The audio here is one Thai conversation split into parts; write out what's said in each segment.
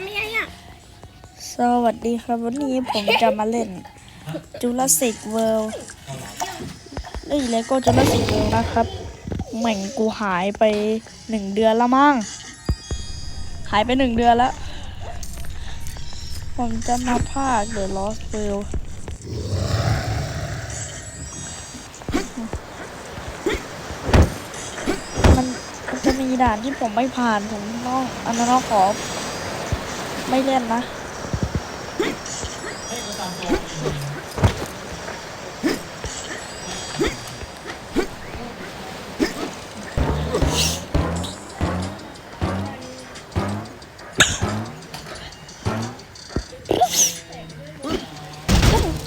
ำยังไงอะสวัสดีครับวันนี้ผมจะมาเล่น Jurassic World เอ้ยเลโก้ Jurassic World นะครับแหม่งกูหายไปหนึ่งเดือนล้วมั้งหายไปหนึ่งเดือนแล้ว ผมจะมาภาค The Lost World มันจะมีด่านที่ผมไม่ผ่าน ผมต้องอันนั้นต้องขอ ไม่เล่นนะ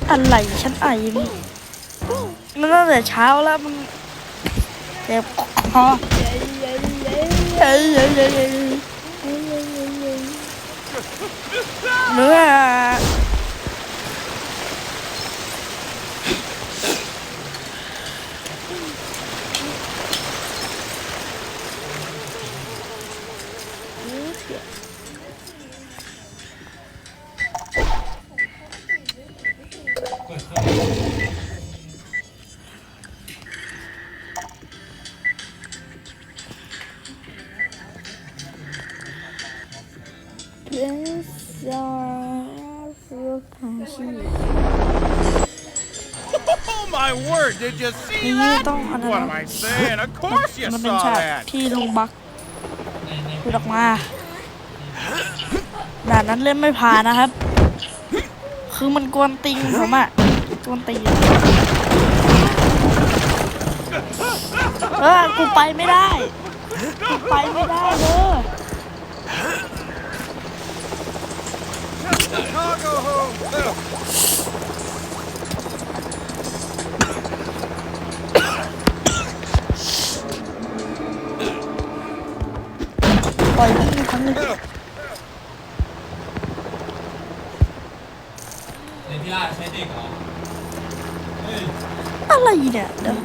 อะไรฉันไอมันมันตั้งแต่เช้าแล้วมันเจ็บคอ เ did you see นี่ that? ต้องอันนั้น What am I saying? Of course you มันเป็น saw ฉาก that. ที่ลุงบักพูดออกมาด่านนั้นเล่นไม่ผ่านนะครับ คือมันกวนติงผมอะกวนตีนเออกูไปไม่ได้ กูไปไม่ได้เด้อ Chicago home. ล่อยมันอีกครั้งหนึงในที่ล่าใช้เด็กเหรอเฮ้ยอะไรเนี่ยเดี๋ยว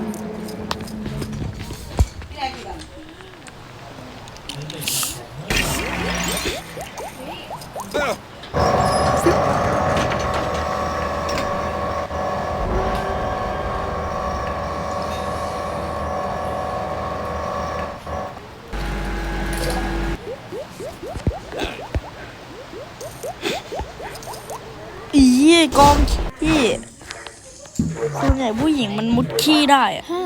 Ugh. อี กองขี้ส่วนใหญ่ผู้หญิงมันมุดขี้ได้อะห้า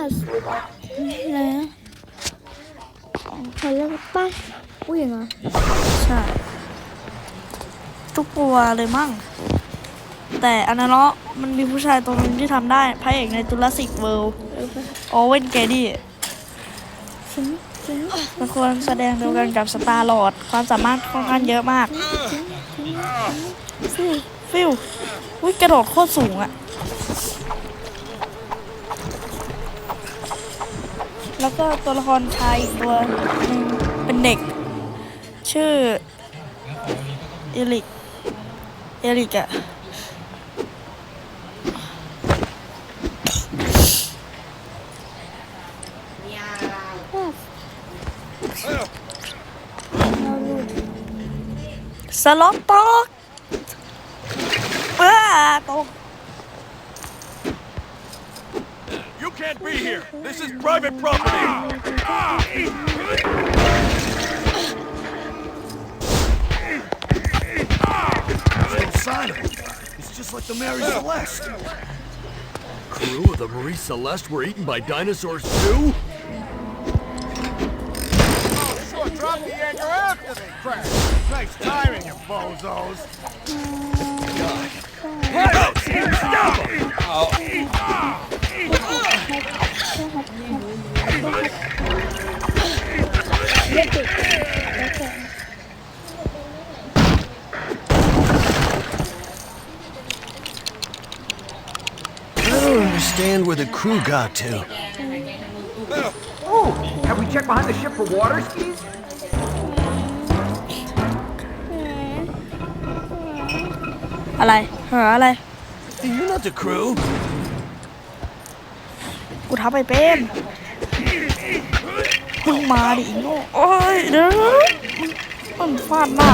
แล้วเขาเรียกว่าป้าผู้หญิงเหรอใช่ทุกตัวเลยมั่ง แต่อันนั้นเนาะมันมีผู้ชายตัวหนึงที่ทำได้พระเอกในจุลศิกเวิลด์เออป้าโอเวนเกดี้ฉันฉันเป็นคนแสดงเดียวกันกับสตาร์ลอร์ดความสามารถค่อนข้างเยอะมากสิฟิว วิกระโดดโคตรสูงอะแล้วก็ตัวละครชายอีกตัวหนึงเป็นเด็ก ชื่อเอลิกเอลิกอะเราลูกสล็อกตกอ้า This is private property. There's no sign of him. It's just like the Mary Celeste. Crew of the Marie Celeste were eaten by dinosaurs too? Oh, sure, drop the anchor after they crash. Nice timing, you bozos. I don't oh. I don't understand where the crew got to. Oh, have we checked behind the ship for water skis? Hello, hello. You're not the crew. กูทำไปเป็นมึงมาดิอีโง่โอ้ยเด้อมันฟาดหน้า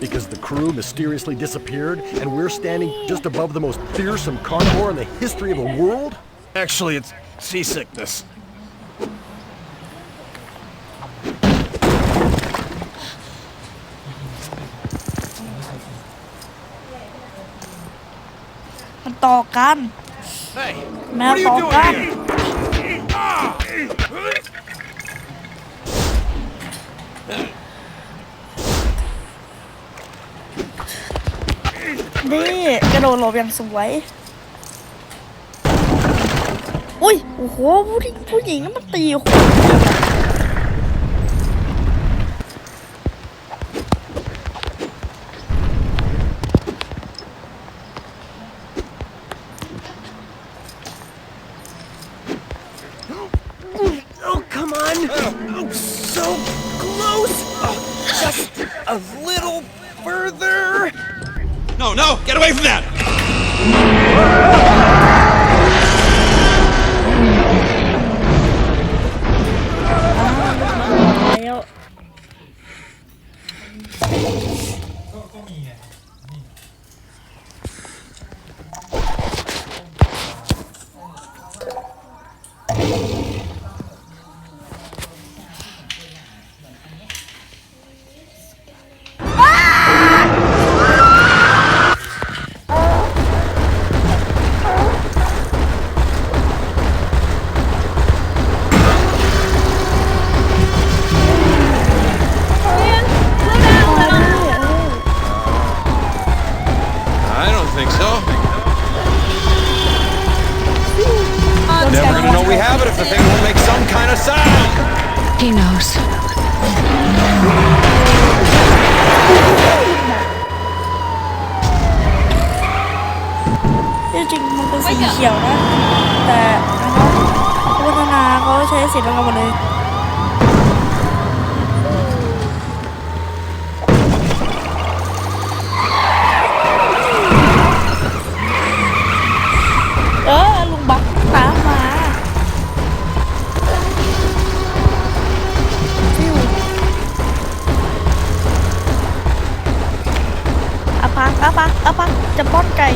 because the crew mysteriously disappeared and we're standing just above the most fearsome carnivore in the history of the world? Actually, it's seasickness. Hey, what are you doing here? Ah! นี่กระโดดหลบอย่างสวย อุ้ย โอ้โห ผู้หญิงผู้หญิงมันตีโอ้โห มีเขียวนะ แต่นะครับพัฒนาเขาใช้สีดำหมดเลยเออลุงบักตามมาฟิวอะปักอะปักอะปักจะป้อนไก่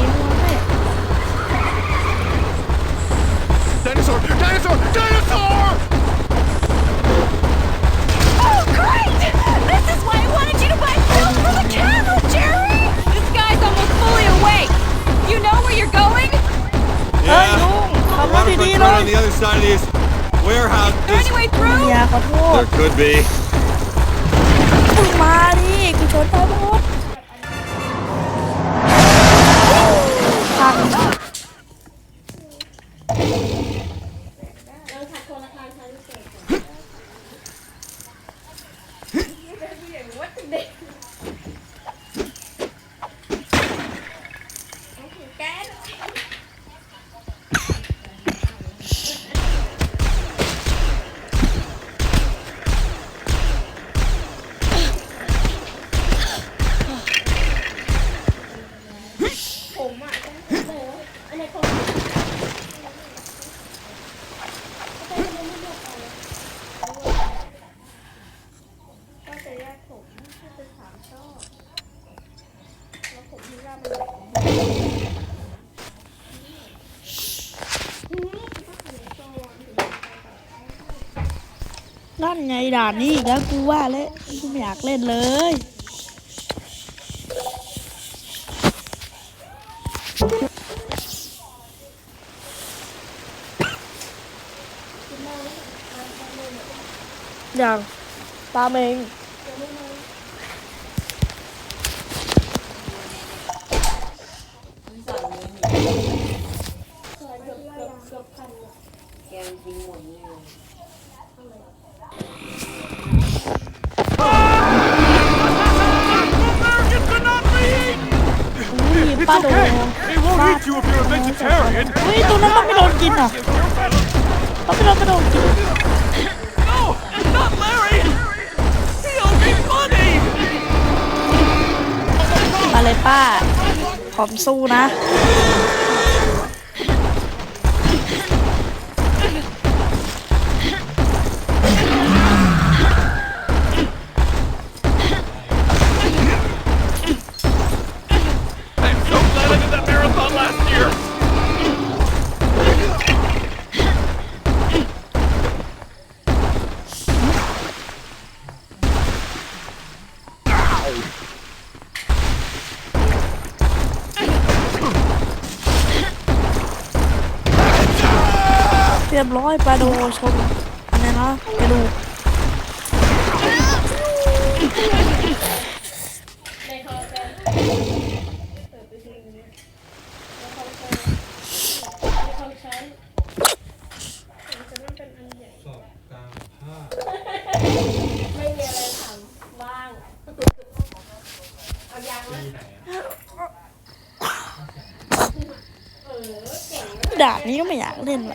on ย the other side of these Is warehouses. there any way through? อย่าขอโทษ There could be. มึงมาดิกูชนได้หมดพัง นั่นไงด่านนี้แล้วกูว่าแล้วกูไม่อยากเล่นเลยอย่างตามเอง ป้าโด They won't eat you if you're a vegetarian. เฮ้ยตัวนั้นต้องไม่โดนกินอะต้องไม่โดนไม่โดนกิน No, it's not Larry. He owes me money. มาเลยป้าพร้อมสู้นะ อยปลาโดชนอันนี้นะกระดูกด่านนี้ก็ไม่อยากเล่นแหล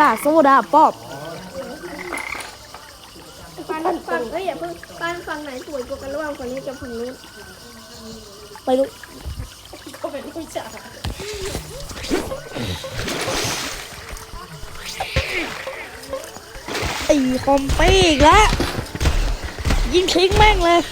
ล่ะโซดาป๊อบฟันฟังเอ้ยอย่าเพิ่งฟันฟังไหนสวยกว่ากันระหว่างฝั่งนี้กับฝั่งนู้นไปดูไอ้คอมเป้อีกแล้วยิงทิ้งแม่งเลยอุ้ย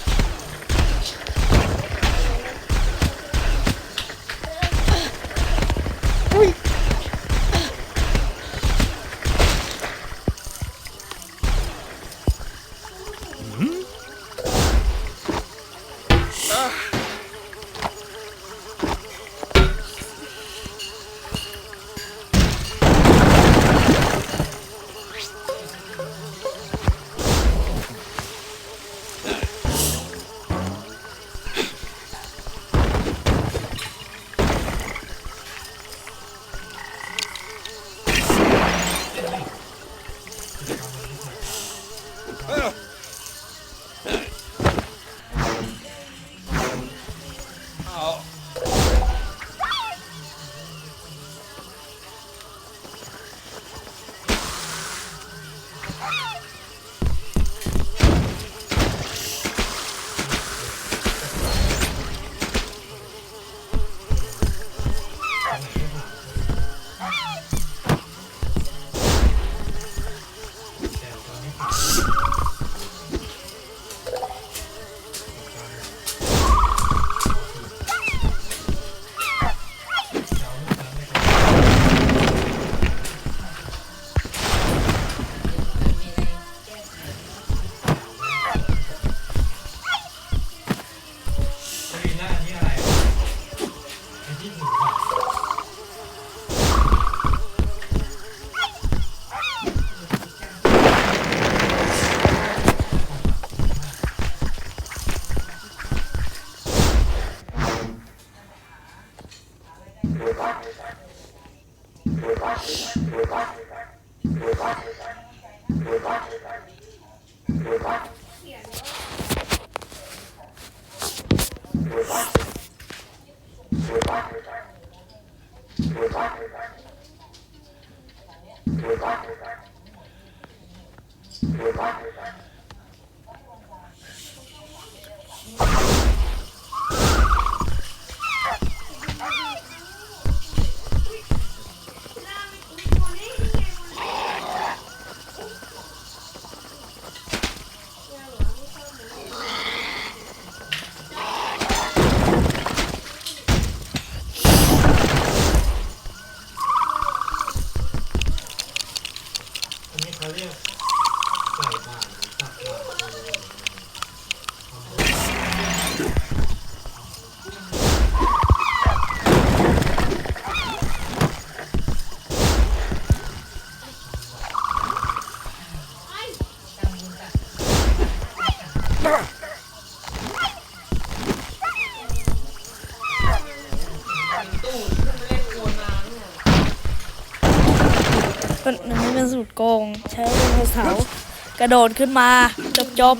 กระโดดขึ้นมา จบจบ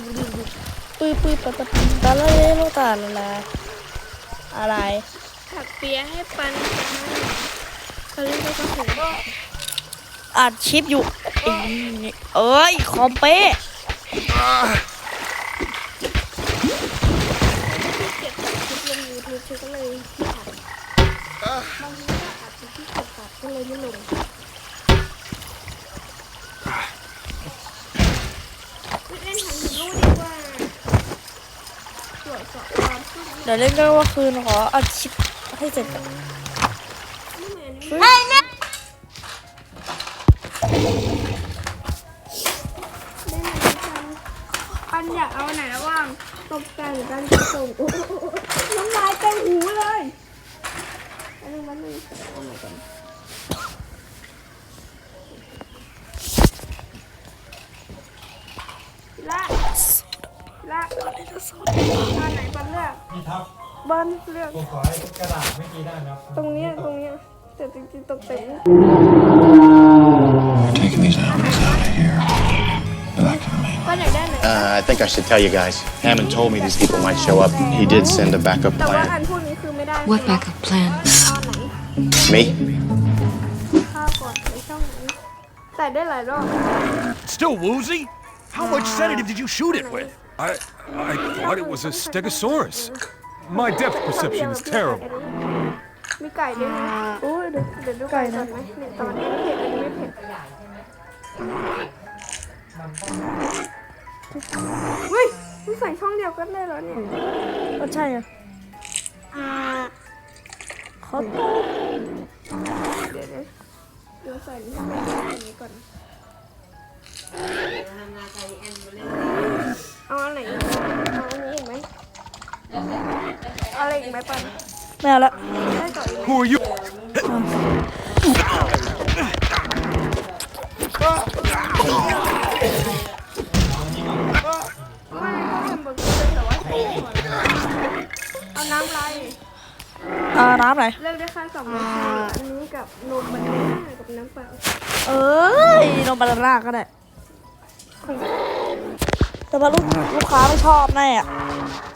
ปื้อปื้อปะตะปิตาละเลโลตาละลาอะไรถักเปียให้ปันเขาเรียกว่ากระสุนก็อัดชิปอยู่อีนี่เอ้ยคอมเป้ เก็บจากคลิปลงยูทูบฉันก็เลยที่อัดบางทีก็อัดที่เก็บตัดก็เลยไม่ลงเล่นหันรู้ดีกว่าตรวจสอบความขึ้น เดี๋ยวเล่นก็ว่าคืนขออัดชิปให้เสร็จก่อนไม่เหมือนได้ไหมกันปันอยากเอาไหนระหว่างตบแต่งกันจะส่งโอ้โหน้ำลายเต็มหูเลยอันนึงมันนึงเอามาก่อน บอลเลือกตรงเนี้ยตรงเนี้ยแต่จริงๆตกแต่ง taking these animals out of here. They're not gonna make ก็อยากได้ไหน Uh, I think I should tell you guys. Hammond told me these people might show up. He did send a backup แต่ว่าอั plan. นพวกนี้คือไม่ได้ What backup plan? เอาไหน Me? ข้าวก่อนในช่องไหนใส่ได้หลายรอบ Still woozy? How much sedative did you shoot it with? I I thought it was a stegosaurus. My depth perception is terrible. มีไก่ด้วยนะโอ้ยเดี๋ยวเดี๋ยวดูไก่ก่อนไหมเนี่ยตอนนี้ไม่เผ็ดอันนี้ไม่เผ็ดเฮ้ยมันใส่ช่องเดียวกันได้เหรอเนี่ยก็ใช่อะขอโทษเดี๋ยวเดี๋ยวใส่ช่องเดียวกันอันนี้ก่อน เอาอันไหนเอาอันนี้อีกไหม เอาอะไรอีกไหมปันไม่เอาละได้ต่ออีกไหม Who are you? ไม่ก็แฮมเบอร์เกอร์แต่ว่าใส่ถั่วเอาน้ำอะไรอ่าน้ำไหนเลือกได้แค่สองรสชาติอันนี้กับนมบานาน่ากับน้ำเปล่าเอ้ยนมบานาน่าก็ได้แต่ว่าลูกลูกค้าไม่ชอบแน่อะไม่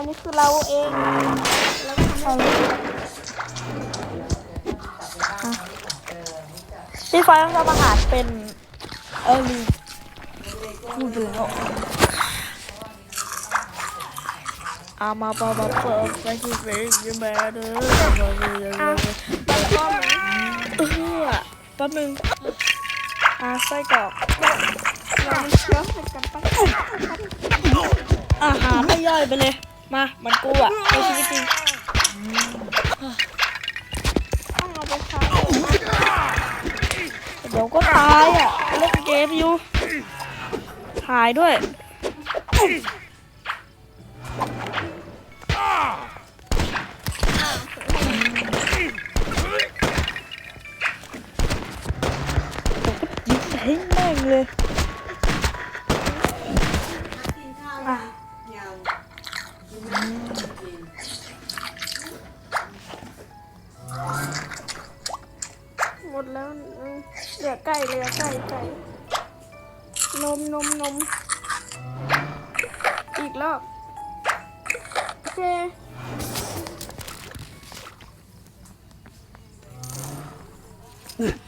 อันนี้คือเราเองเราก็ทำให้พี่ไฟต้องทำอาหารเป็นเออลืมพูดไปแล้วอามาปาปาเปิดไปที่เฟซยูแมเดอร์อะแล้วก็ไหมเออแป๊บนึงอาไส้กรอกเราเชื้อเสร็จกันปะอาหารไม่ย่อยไปเลย มามันกูอะในชีวิตจริงต้องเอาไปค้เดี๋ยวก็ตายอะเล่นเกมอยู่ถ่ายด้วยยิงแม่งเลย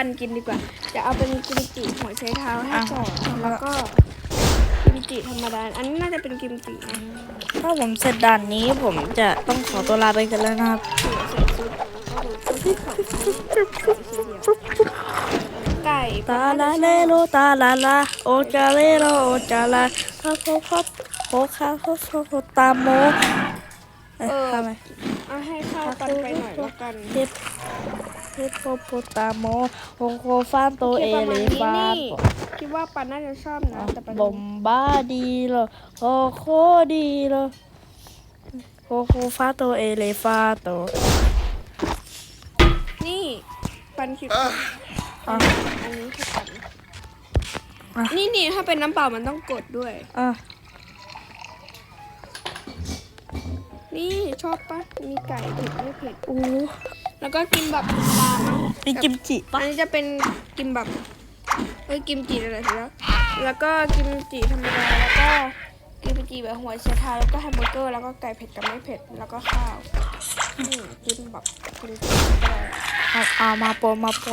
ปันกินดีกว่า จะเอาเป็นกิมจิหัวไชเท้าให้ก่อนแล้วก็กิมจิธรรมดา อันนี้น่าจะเป็นกิมจินะถ้าผมเสร็จด่านนี้ผมจะต้องขอตัวลาไปกันแล้วนะครับไก่ตาลาเลโลตาลาลาโอจาเลโลโอจาลาพะโพพับโพคาโพโพโพตามโมเอ้ยเออทำไม เอาให้ข้าวปันไปหน่อยแล้วกันเฮ็ดเฮ็ดโปโปตามโมโฮโคฟานโตโอเอเคประเลมาณนี้ฟานนี่คิดว่าปันน่าจะชอบนะแต่ปันบอมบ้าดีเลยโฮโคดีเลยโฮโคฟาโตเอเลฟาโตนี่ปันคิดอะอันนี้ให้ปันอะนี่นี่ถ้าเป็นน้ำเปล่ามันต้องกดด้วยอะ นี่ชอบปะมีไก่เผ็ดไม่เผ็ดอู้แล้วก็กินแบบปลามั้งมีกิมจิอัปะนนี้จะเป็นกิมแบบเอ้ยกิมจิอะไรทีแล้ว แล้วก็กิมจิธรรมดาแล้วก็กิมจิแบบหัวไชเท้าแล้วก็แฮมเบอร์เกอร์แล้วก็ไก่เผ็ดกับไม่เผ็ดแล้วก็ข้าวอืมกินแบบกินจิก็ได้เอาเอามาโปรมาโปร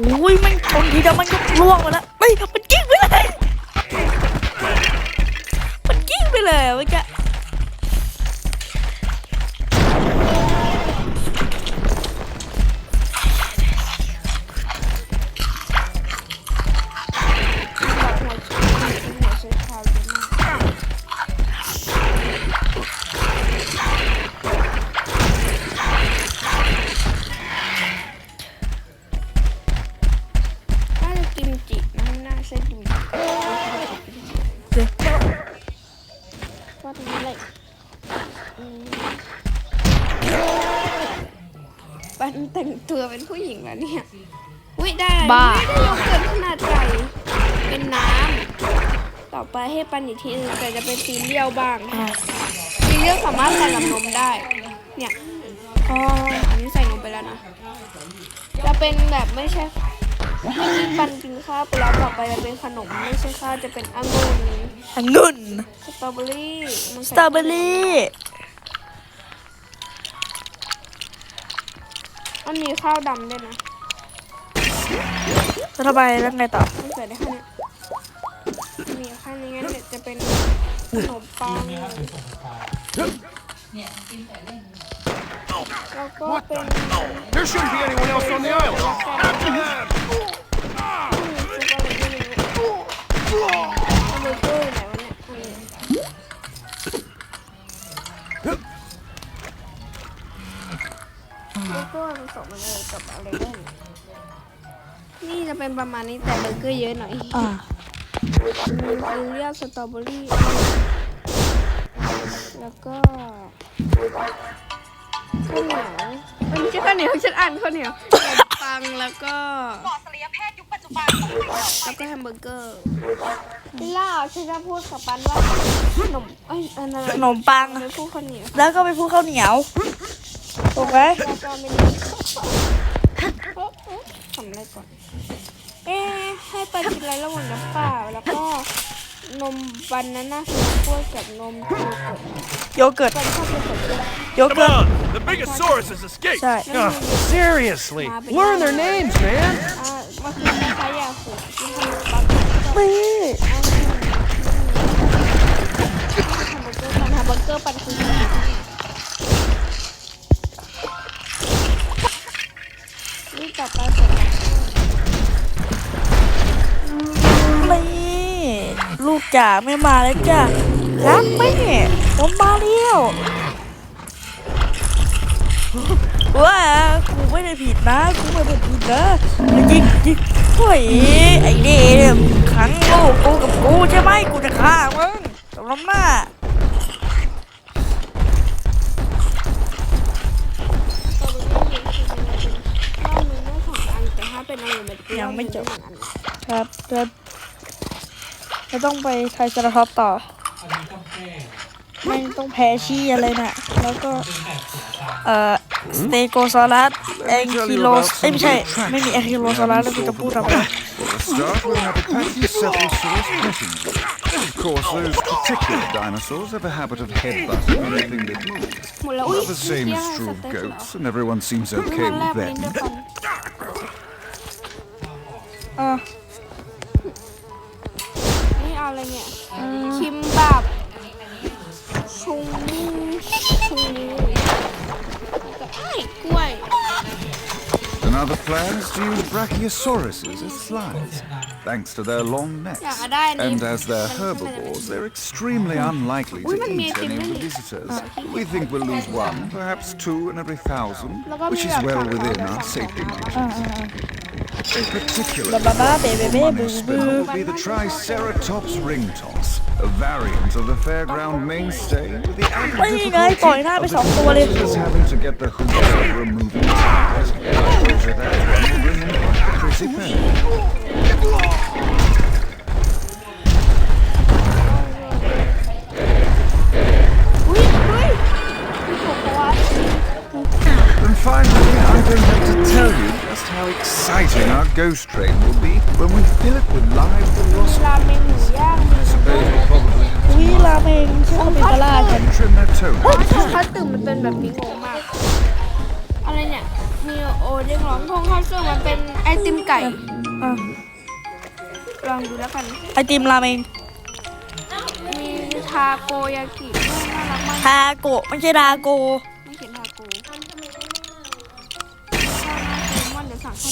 อุ้ยมันชนทีเดียวมันก็ล่วงไปแล้วเฮ้ยมันกิ้งไปเลยมันกิ้ง เลยเมื่อกี้ เป็นน้ำต่อไปให้ปันอีกทีหนึงแต่จะเป็นซีเรียลบ้างอะซีเรียลสามารถใส่กับนมได้ เนี่ยอ๋ออันนี้ใส่นมไปแล้วนะ จะเป็นแบบไม่ใช่ไม่มีปันกินข้าวไปแล้วต่อไปจะเป็นขนมไม่ใช่ข้าวจะเป็นองุ่นองุ่นสตรอเบอรี่มันสใส่ตรอเบอรี่มันมีข้าวดำด้วยนะแล้วทำไมแล้วไงต่อมันใส่ได้แค่นี้ มีแค่นี้งั้นเดี๋ยวจะเป็นขนมปังแล้วก็เป็น There shouldn't be anyone else on the island. เอาเบอร์เกอร์ไหนวะเนี่ยอันนี้เบอร์เกอร์ผสมมันเลยกับอะไรได้เนี่ยนี่จะเป็นประมาณนี้แต่เบอร์เกอร์เยอะหน่อย อ่า มีซีเรียลสตรอเบอรี่ แล้วก็ข้าวเหนียวมันไม่ใช่ข้าวเหนียวฉันอ่านข้าวเหนียวขนมปังแล้วก็หมอศัลยแพทย์ยุคปัจจุบันแล้วก็แฮมเบอร์เกอร์พี่ล่าฉันจะพูดกับปันว่าขนมเอ้ยอันนั้นขนมปัง ไม่พูดข้าวเหนียวแล้วก็ไปพูดข้าวเหนียวถูกไหมแล้วก็ไม่ได้ทำอะไรก่อนเอ๊ะ ให้ปันกินอะไรระหว่างน้ำเปล่า แล้วก็นมบานาน่าสกล้วยกับนมโยเกิร์ตโยเกิร์ตปันชอบโยเกิร์ตด้วย โย Come เกิร์ต on, the Bigosaurus has escaped. ใช่ Ah, seriously, learn their names, man. อ่า จ๋าไม่มาแล้วจ้ะรักแม่ผมมาเลี้ยวว่ากูไม่ได้ผิดนะกูไม่ได้ผิดนะจริงจริงเฮ้ยไอ้เดเนี่ขังลูกกูกับกูใช่ไหมกูจะฆ่ามึงสำรับหน้าสตรอเบอรี่คือเป็นอะไรเป็นรอบนึงได้สองอันแต่ถ้ายังไม่จบครอบครับ ครับจะต้องไปไทยสารท็อปต่อไม่ต้องแพ้ชี้อะไรน่ะ แล้วก็ เอ่อสเตโกซอรัสแองคิโลสเอ้ยไม่ใช่ ไม่มีแองคิโลซอรัสแล้วกูจะพูดทำไม For a start, we'll have a Pachycephalosaurus petting zoo. Of course, those particular dinosaurs have a habit of headbutting anything that moves. หมดแล้วอุ้ย The same เยี่ย is ม true ส of เต็กเหรอ goats, and everyone seems วัน okay แรก with ลิ้นด้วย them. ฟัน อะนี่เอาอะไรเนี่ยคิมบับชุงชุงกับไอ้กล้วย Another the plan is to use brachiosauruses as slides, thanks to their long necks. อยากได้อันนี้ And as they're มันทำไมมัน herbivores, they're extremely unlikely Ui, to มันมี eat ไอติม any ด้วย of the นี่ visitors. We think we'll lose one, perhaps two in every thousand, แล้วก็ which มี is แบบ well สั่ง within เอา our สั่ง safety เอา margins. A particular บ้าบ้าบ้าเบเบเบ money บู spin บู would be the Triceratops ring toss, a variant of the fairground mainstay with the added ไม่ไงปล่อยหน้าไป difficulty สองตัวเลย of visitors having to get the hoops over a moving target. After that, one will bring in quite a pretty penny. Ghost train will be when we fill it with live velocity. ราเมงหมูย่าง I suppose we'll probably วิราเมงชื่อคาปิบาร่ากัน trim their toes. ทงคัตสึมันเป็นแบบนี้งงมาก อะไรเนี่ย มีโอเด้งร้องทงคัตสึมันเป็นไอติมไก่ อะลองดูแล้วกัน ไอติมราเมงมีทาโกยากิด้วยน่ารักมาก ทาโกะไม่ใช่ดาโกไม่เขียนทาโกชอบนะเซลมอนเดี๋ยวสั่งให้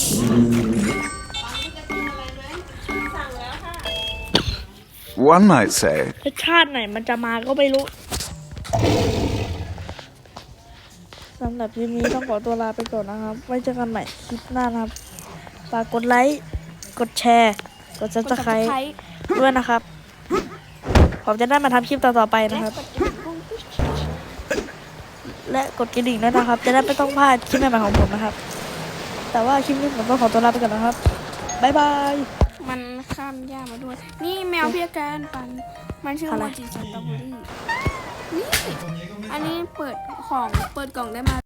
One might say รสชาติไหนมันจะมาก็ไม่รู้สำหรับคลิปนี้ต้องขอตัวลาไปก่อนนะครับ ไว้เจอกันใหม่คลิปหน้านะครับ ฝากกดไลค์ กดแชร์ กดซับสไครต์ด้วยนะครับ ผมจะได้มาทำคลิปต่อๆไปนะครับ และกดกระดิ่งด้วยนะครับ จะได้ไม่ต้องพลาดคลิปใหม่ๆของผมนะครับ แต่ว่าคลิปนี้ผมต้องขอตัวลาไปก่อนนะครับ บ๊ายบาย มันข้ามย่ามาด้วย นี่แมวเพียการปัน มันชื่ออะไรโมจิสตรอเบอรี่นี่ อันนี้เปิดของ เปิดกล่องได้มา